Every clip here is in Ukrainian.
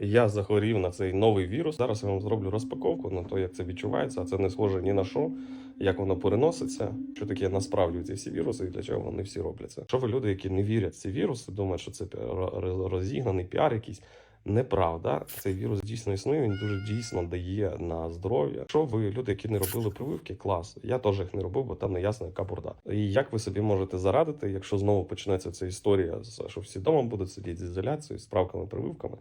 Я захворів на цей новий вірус. Зараз я вам зроблю розпаковку на те, як це відчувається, а це не схоже ні на що, як воно переноситься, що таке насправді ці всі віруси і для чого вони всі робляться. Що ви люди, які не вірять в ці віруси, думають, що це розігнаний піар якийсь. Неправда, цей вірус дійсно існує. Він дуже дійсно дає на здоров'я. Що ви люди, які не робили прививки, клас. Я теж їх не робив, бо там не ясно, яка бурда. І як ви собі можете зарадити, якщо знову почнеться ця історія, що всі вдома будуть сидіти з ізоляцією, з справками, прививками.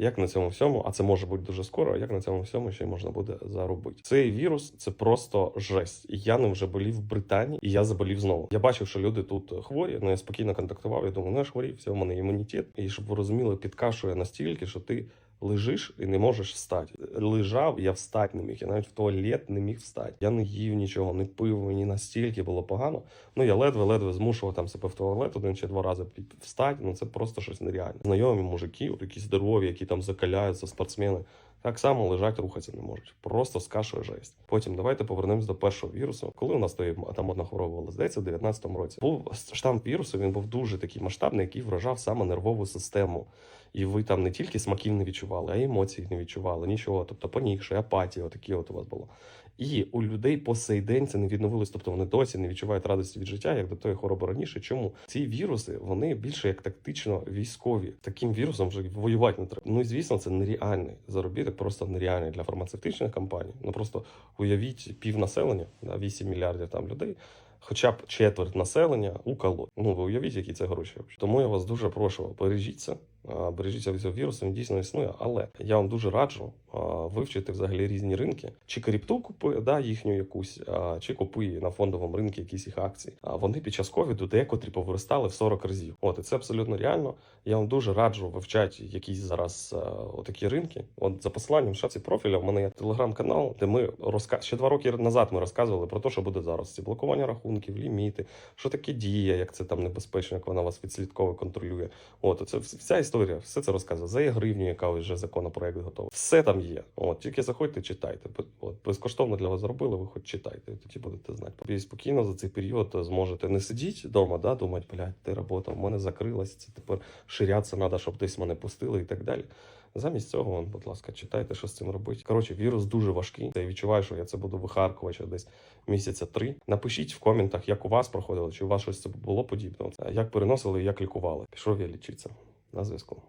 Як на цьому всьому, а це може бути дуже скоро, як на цьому всьому ще й можна буде заробити. Цей вірус це просто жесть. Я ним вже болів в Британії, і я заболів знову. Я бачив, що люди тут хворі. Ну я спокійно контактував. Я думаю, ну я ж хворів, все, в мене імунітет. І щоб ви розуміли, підкашує настільки, що ти лежиш і не можеш встати. Лежав, я встати не міг. Я навіть в туалет не міг встати. Я не їв нічого, не пив. Мені настільки було погано. Ну я ледве-ледве змушував там себе в туалет один чи два рази встати. Ну це просто щось нереальне. Знайомі мужики, от які здорові, які там закаляються, спортсмени. Так само лежать, рухатися не можуть. Просто скашує жесть. Потім давайте повернемось до першого вірусу. Коли у нас той там одна хвороба здається, в 19-му році був штам вірусу. Він був дуже такий масштабний, який вражав саме нервову систему. І ви там не тільки смаків не відчували, а й емоцій не відчували, нічого. Тобто понігше, апатія, отакі от у вас було. І у людей по сей день це не відновилось, тобто вони досі не відчувають радості від життя, як до тої хвороби раніше. Чому ці віруси вони більше як тактично військові? Таким вірусом вже воювати не треба. Ну і звісно, це нереальний заробіток, просто нереальні для фармацевтичних компаній. Ну просто уявіть пів населення, да, 8 мільярдів там людей. Хоча б четверть населення уколоть. Ну ви уявіть, які це гроші. Тому я вас дуже прошу, бережіться, бережіться від цього вірусу, він дійсно існує. Але я вам дуже раджу вивчити взагалі різні ринки. Чи крипту купує, да, їхню якусь, чи купує на фондовому ринку якісь їх акції. А вони під час ковіду декотрі повиростали в 40 разів. От і це абсолютно реально. Я вам дуже раджу вивчати якісь зараз отакі ринки. От за посиланням в шапці профіля в мене є телеграм-канал, де ми розка... ще два роки назад ми розказували про те, що буде зараз. Ці блокування рахунків, ліміти, що таке дія, як це там небезпечно, як вона вас відслідково контролює. От це вся історія, все це розказує. За гривню, яка вже законопроект готовий. Все там є. От тільки заходьте, читайте. От безкоштовно для вас зробили. Ви хоч читайте, тоді будете знати. І спокійно за цей період зможете не сидіти вдома, да, думати, блядь, ти робота, в мене закрилась, це тепер ширятися треба, щоб десь мене пустили і так далі. Замість цього, вон, будь ласка, читайте, що з цим робити. Коротше, вірус дуже важкий. Я відчуваю, що я це буду вихаркувати десь місяця три. Напишіть в коментах, як у вас проходило, чи у вас щось це було подібне. Як переносили, як лікували. Пішов я лічитися. На зв'язку.